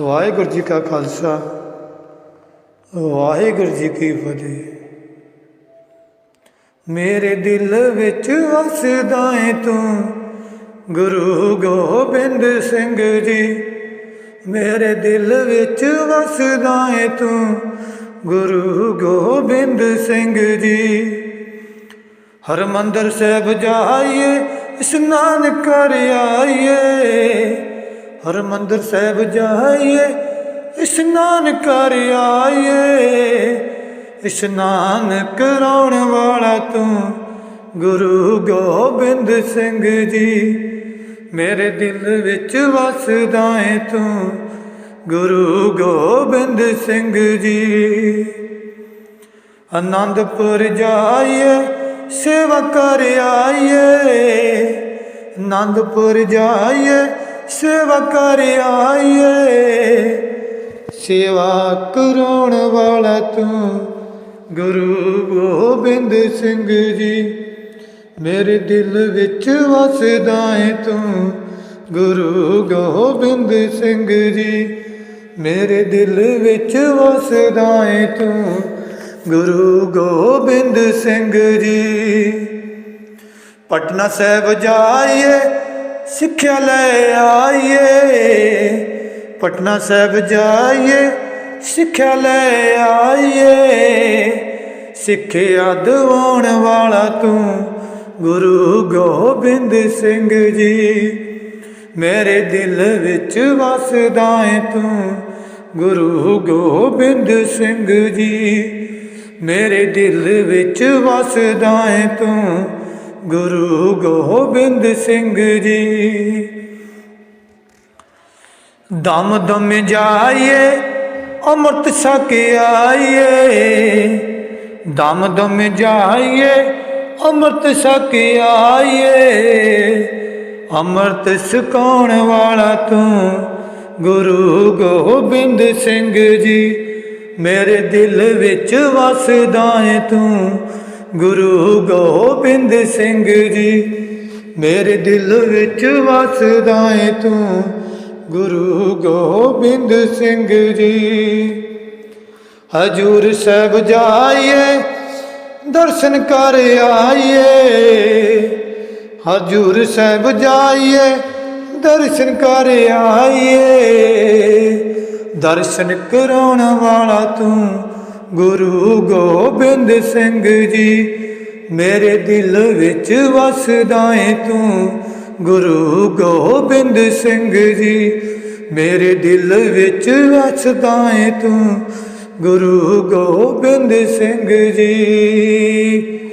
ਵਾਹਿਗੁਰੂ ਜੀ ਕਾ ਖਾਲਸਾ, ਵਾਹਿਗੁਰੂ ਜੀ ਕੀ ਫਤਿਹ। ਮੇਰੇ ਦਿਲ ਵਿੱਚ ਵਸਦਾ ਏ ਤੂੰ, ਗੁਰੂ ਗੋਬਿੰਦ ਸਿੰਘ ਜੀ। ਮੇਰੇ ਦਿਲ ਵਿੱਚ ਵਸਦਾ ਏ ਤੂੰ, ਗੁਰੂ ਗੋਬਿੰਦ ਸਿੰਘ ਜੀ। ਹਰਮੰਦਰ ਸਾਹਿਬ ਜਾਈਏ, ਇਸ਼ਨਾਨ ਕਰ ਆਈਏ। ਹਰਮੰਦਰ ਸਾਹਿਬ ਜਾਈਏ ਇਸ਼ਨਾਨ ਕਰ ਆਈਏ। ਇਸ਼ਨਾਨ ਕਰਾਉਣ ਵਾਲਾ ਤੂੰ ਗੁਰੂ ਗੋਬਿੰਦ ਸਿੰਘ ਜੀ। ਮੇਰੇ ਦਿਲ ਵਿੱਚ ਵਸਦਾ ਏ ਤੂੰ ਗੁਰੂ ਗੋਬਿੰਦ ਸਿੰਘ ਜੀ। ਆਨੰਦਪੁਰ ਜਾਈਏ, ਸੇਵਾ ਕਰ ਆਈਏ। ਆਨੰਦਪੁਰ ਜਾਈਏ ਸੇਵਾ ਕਰ ਆਈਏ। ਸੇਵਾ ਕਰਾਉਣ ਵਾਲਾ ਤੂੰ ਗੁਰੂ ਗੋਬਿੰਦ ਸਿੰਘ ਜੀ। ਮੇਰੇ ਦਿਲ ਵਿੱਚ ਵਸਦਾ ਏ ਤੂੰ ਗੁਰੂ ਗੋਬਿੰਦ ਸਿੰਘ ਜੀ। ਮੇਰੇ ਦਿਲ ਵਿੱਚ ਵਸਦਾ ਏ ਤੂੰ ਗੁਰੂ ਗੋਬਿੰਦ ਸਿੰਘ ਜੀ। ਪਟਨਾ ਸਾਹਿਬ ਜਾਈਏ ਸਿੱਖਿਆ ਲੈ ਆਈਏ, ਪਟਨਾ ਸਾਹਿਬ ਜਾਈਏ, ਸਿੱਖਿਆ ਲੈ ਆਈਏ। ਸਿੱਖਿਆ ਦਿਵਾਉਣ ਵਾਲਾ ਤੂੰ, ਗੁਰੂ ਗੋਬਿੰਦ ਸਿੰਘ ਜੀ। ਮੇਰੇ ਦਿਲ ਵਿੱਚ ਵਸਦਾ ਏ ਤੂੰ, ਗੁਰੂ ਗੋਬਿੰਦ ਸਿੰਘ ਜੀ। ਮੇਰੇ ਦਿਲ ਵਿੱਚ ਵਸਦਾ ਏ ਤੂੰ ਗੁਰੂ ਗੋਬਿੰਦ ਸਿੰਘ ਜੀ। ਦਮ ਦਮ ਜਾਈਏ ਅੰਮ੍ਰਿਤ ਛਕ ਆਈਏ। ਦਮ ਦਮ ਜਾਈਏ ਅੰਮ੍ਰਿਤ ਛਕ ਆਈਏ। ਅੰਮ੍ਰਿਤ ਛਕਾਉਣ ਵਾਲਾ ਤੂੰ ਗੁਰੂ ਗੋਬਿੰਦ ਸਿੰਘ ਜੀ। ਮੇਰੇ ਦਿਲ ਵਿੱਚ ਵਸਦਾ ਏ ਤੂੰ ਗੁਰੂ ਗੋਬਿੰਦ ਸਿੰਘ ਜੀ, ਮੇਰੇ ਦਿਲ ਵਿੱਚ ਵਸਦਾ ਏ ਤੂੰ, ਗੁਰੂ ਗੋਬਿੰਦ ਸਿੰਘ ਜੀ। ਹਜੂਰ ਸਾਹਿਬ ਜਾਈਏ, ਦਰਸ਼ਨ ਕਰ ਆਈਏ। ਹਜੂਰ ਸਾਹਿਬ ਜਾਈਏ, ਦਰਸ਼ਨ ਕਰ ਆਈਏ। ਦਰਸ਼ਨ ਕਰਾਉਣ ਵਾਲਾ ਤੂੰ ਗੁਰੂ ਗੋਬਿੰਦ ਸਿੰਘ ਜੀ, ਮੇਰੇ ਦਿਲ ਵਿੱਚ ਵਸਦਾ ਏ ਤੂੰ। ਗੁਰੂ ਗੋਬਿੰਦ ਸਿੰਘ ਜੀ, ਮੇਰੇ ਦਿਲ ਵਿੱਚ ਵਸਦਾ ਏ ਤੂੰ। ਗੁਰੂ ਗੋਬਿੰਦ ਸਿੰਘ ਜੀ।